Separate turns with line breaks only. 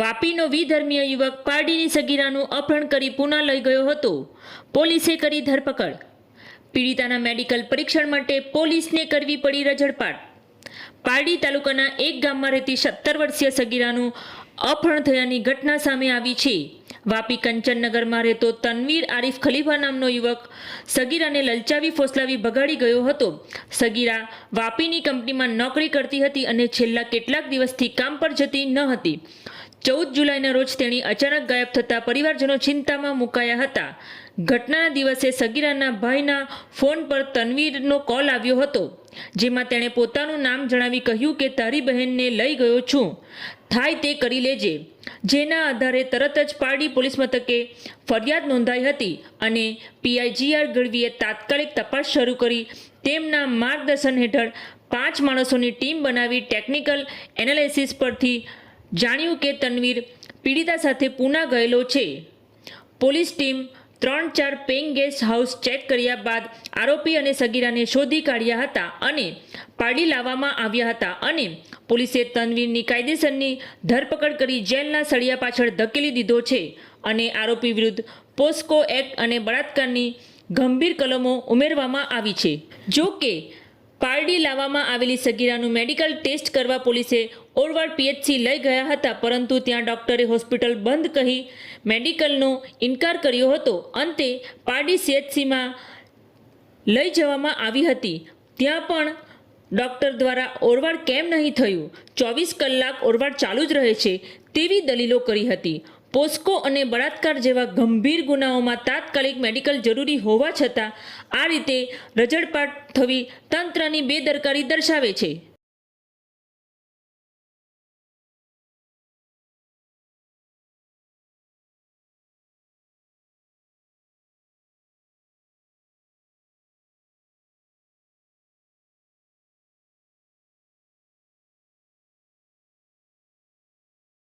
વાપીનો વિધર્મીય યુવક પારડીની સગીરાનું અપહરણ કરી પુના લઈ ગયો હતો. પોલીસે કરી ધરપકડ. પીડિતાના મેડિકલ પરીક્ષણ માટે પોલીસને કરવી પડી રજડપાટ. પારડી તાલુકાના એક ગામમાં રહેતી સત્તર વર્ષીય સગીરાનું અપહરણ થયાની ઘટના સામે આવી છે. વાપી કંચનનગરમાં રહેતો તનવીર આરીફ ખલીફા નામનો યુવક સગીરાને લલચાવી ફોસલાવી ભગાડી ગયો હતો. સગીરા વાપીની કંપનીમાં નોકરી કરતી હતી અને છેલ્લા કેટલાક દિવસથી કામ પર જતી ન હતી. ચૌદ જુલાઈના રોજ તેણી અચાનક ગાયબ થતાં પરિવારજનો ચિંતામાં મુકાયા હતા. ઘટનાના દિવસે સગીરાના ભાઈના ફોન પર તનવીરનો કોલ આવ્યો હતો, જેમાં તેણે પોતાનું નામ જણાવી કહ્યું કે, તારી બહેનને લઈ ગયો છું. થાય તે કરી લેજે. જેના આધારે તરત જ પારડી પોલીસ મથકે ફરિયાદ નોંધાઈ હતી અને પીઆઈજીઆર ગઢવીએ તાત્કાલિક તપાસ શરૂ કરી. તેમના માર્ગદર્શન હેઠળ પાંચ માણસોની ટીમ બનાવી ટેકનિકલ એનાલિસિસ પરથી જાણ્યું કે તનવીર પીડિતા સાથે પૂના ગયેલો છે. પોલીસ ટીમ ત્રણ ચાર પેઇંગ ગેસ્ટ હાઉસ ચેક કર્યા બાદ આરોપી અને સગીરાને શોધી કાઢ્યા હતા અને પાડી લાવવામાં આવ્યા હતા અને પોલીસે તનવીરની કાયદેસરની ધરપકડ કરી જેલના સળિયા પાછળ ધકેલી દીધો છે અને આરોપી વિરુદ્ધ પોસ્કો એક્ટ અને બળાત્કારની ગંભીર કલમો ઉમેરવામાં આવી છે. જો કે પારડી લાવવામાં આવેલી સગીરાનું મેડિકલ ટેસ્ટ કરવા પોલીસે ઓરવાડ પીએચસી લઈ ગયા હતા, પરંતુ ત્યાં ડોક્ટરે હોસ્પિટલ બંધ કહી મેડિકલનો ઇનકાર કર્યો હતો. અંતે પારડી સીએચસીમાં લઈ જવામાં આવી હતી. ત્યાં પણ ડોક્ટર દ્વારા ઓરવાડ કેમ નહીં થયું? ચોવીસ કલાક ઓરવાડ ચાલુ જ રહે છે તેવી દલીલો કરી હતી. પોસ્કો અને બળાત્કાર જેવા ગંભીર ગુનાઓમાં તાત્કાલિક મેડિકલ જરૂરી હોવા છતાં આ રીતે રજડપાટ થવી તંત્રની બેદરકારી દર્શાવે છે.